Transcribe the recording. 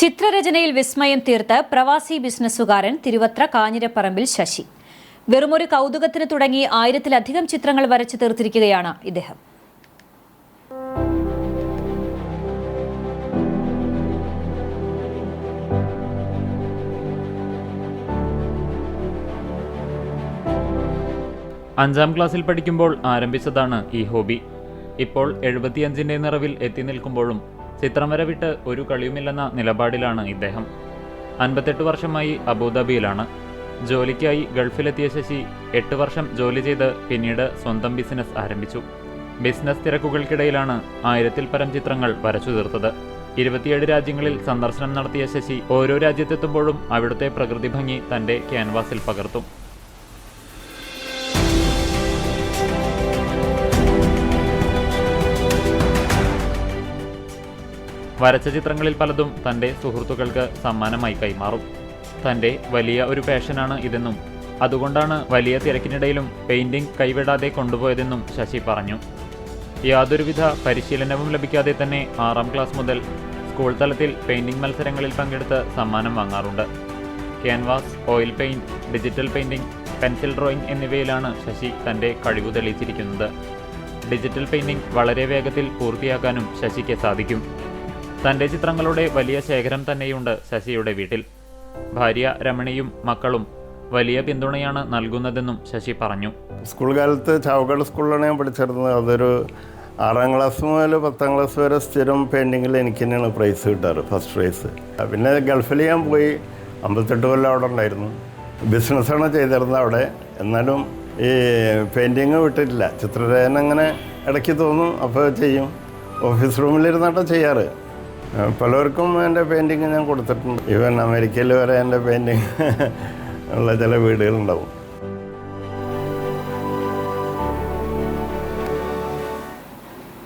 ചിത്രരചനയിൽ വിസ്മയം തീർത്ത് പ്രവാസി ബിസിനസ്സുകാരൻ തിരുവത്ര കാഞ്ഞിരപ്പറമ്പിൽ ശശി. വെറുമൊരു കൗതുകത്തിന് തുടങ്ങി ആയിരത്തിലധികം ചിത്രങ്ങൾ വരച്ചു തീർത്തിരിക്കുകയാണ് ഇദ്ദേഹം. അഞ്ചാം ക്ലാസ്സിൽ പഠിക്കുമ്പോൾ ആരംഭിച്ചതാണ് ഈ ഹോബി. ഇപ്പോൾ എഴുപത്തിയഞ്ചിന്റെ നിറവിൽ എത്തി നിൽക്കുമ്പോഴും ചിത്രം വരെ വിട്ട് ഒരു കളിയുമില്ലെന്ന നിലപാടിലാണ് ഇദ്ദേഹം. അൻപത്തെട്ട് വർഷമായി അബുദാബിയിലാണ്. ജോലിക്കായി ഗൾഫിലെത്തിയ ശശി എട്ട് വർഷം ജോലി ചെയ്ത് പിന്നീട് സ്വന്തം ബിസിനസ് ആരംഭിച്ചു. ബിസിനസ് തിരക്കുകൾക്കിടയിലാണ് ആയിരത്തിൽ പരം ചിത്രങ്ങൾ വരച്ചു തീർത്തത്. ഇരുപത്തിയേഴ് രാജ്യങ്ങളിൽ സന്ദർശനം നടത്തിയ ശശി ഓരോ രാജ്യത്തെത്തുമ്പോഴും അവിടുത്തെ പ്രകൃതി ഭംഗി തന്റെ ക്യാൻവാസിൽ പകർത്തും. വരച്ച ചിത്രങ്ങളിൽ പലതും തന്റെ സുഹൃത്തുക്കൾക്ക് സമ്മാനമായി കൈമാറും. തന്റെ വലിയ ഒരു പാഷനാണ് ഇതെന്നും അതുകൊണ്ടാണ് വലിയ തിരക്കിനിടയിലും പെയിന്റിംഗ് കൈവിടാതെ കൊണ്ടുപോയതെന്നും ശശി പറഞ്ഞു. യാതൊരുവിധ പരിശീലനവും ലഭിക്കാതെ തന്നെ ആറാം ക്ലാസ് മുതൽ സ്കൂൾ തലത്തിൽ പെയിന്റിംഗ് മത്സരങ്ങളിൽ പങ്കെടുത്ത് സമ്മാനം വാങ്ങാറുണ്ട്. Canvas oil paint digital painting pencil drawing എന്നിവയിലാണ് ശശി തന്റെ കഴിവ് തെളിയിച്ചിരിക്കുന്നത്. ഡിജിറ്റൽ പെയിന്റിംഗ് വളരെ വേഗത്തിൽ പൂർത്തിയാക്കാനും ശശിക്ക് സാധിക്കും. തന്റെ ചിത്രങ്ങളുടെ വലിയ ശേഖരം തന്നെയുണ്ട് ശശിയുടെ വീട്ടിൽ. ഭാര്യ രമണിയും മക്കളും വലിയ പിന്തുണയാണ് നൽകുന്നതെന്നും ശശി പറഞ്ഞു. സ്കൂൾ കാലത്ത് ചാവക്കാട് സ്കൂളിലാണ് ഞാൻ പഠിച്ചിരുന്നത്. അതൊരു ആറാം ക്ലാസ് മുതൽ പത്താം ക്ലാസ് വരെ സ്ഥിരം പെയിന്റിങ്ങിൽ എനിക്ക് തന്നെയാണ് പ്രൈസ് കിട്ടാറ് ഫസ്റ്റ് പ്രൈസ് പിന്നെ ഗൾഫിൽ ഞാൻ പോയി അമ്പത്തെട്ട് കൊല്ലം അവിടെ ഉണ്ടായിരുന്നു. ബിസിനസ്സാണ് ചെയ്തിരുന്നത് അവിടെ. എന്നാലും ഈ പെയിന്റിങ് വിട്ടിട്ടില്ല. ചിത്രരചന അങ്ങനെ ഇടയ്ക്ക് തോന്നും അപ്പോൾ ചെയ്യും. ഓഫീസ് റൂമിലിരുന്നാട്ടോ ചെയ്യാറ്. പലർക്കും എന്റെ പെയിന്റിങ് ഞാൻ കൊടുത്തിട്ടുണ്ട്. ഈവൻ അമേരിക്കയിൽ വരെ എന്റെ പെയിന്റിങ് ഉള്ള ചില വീടുകളുണ്ടാവും.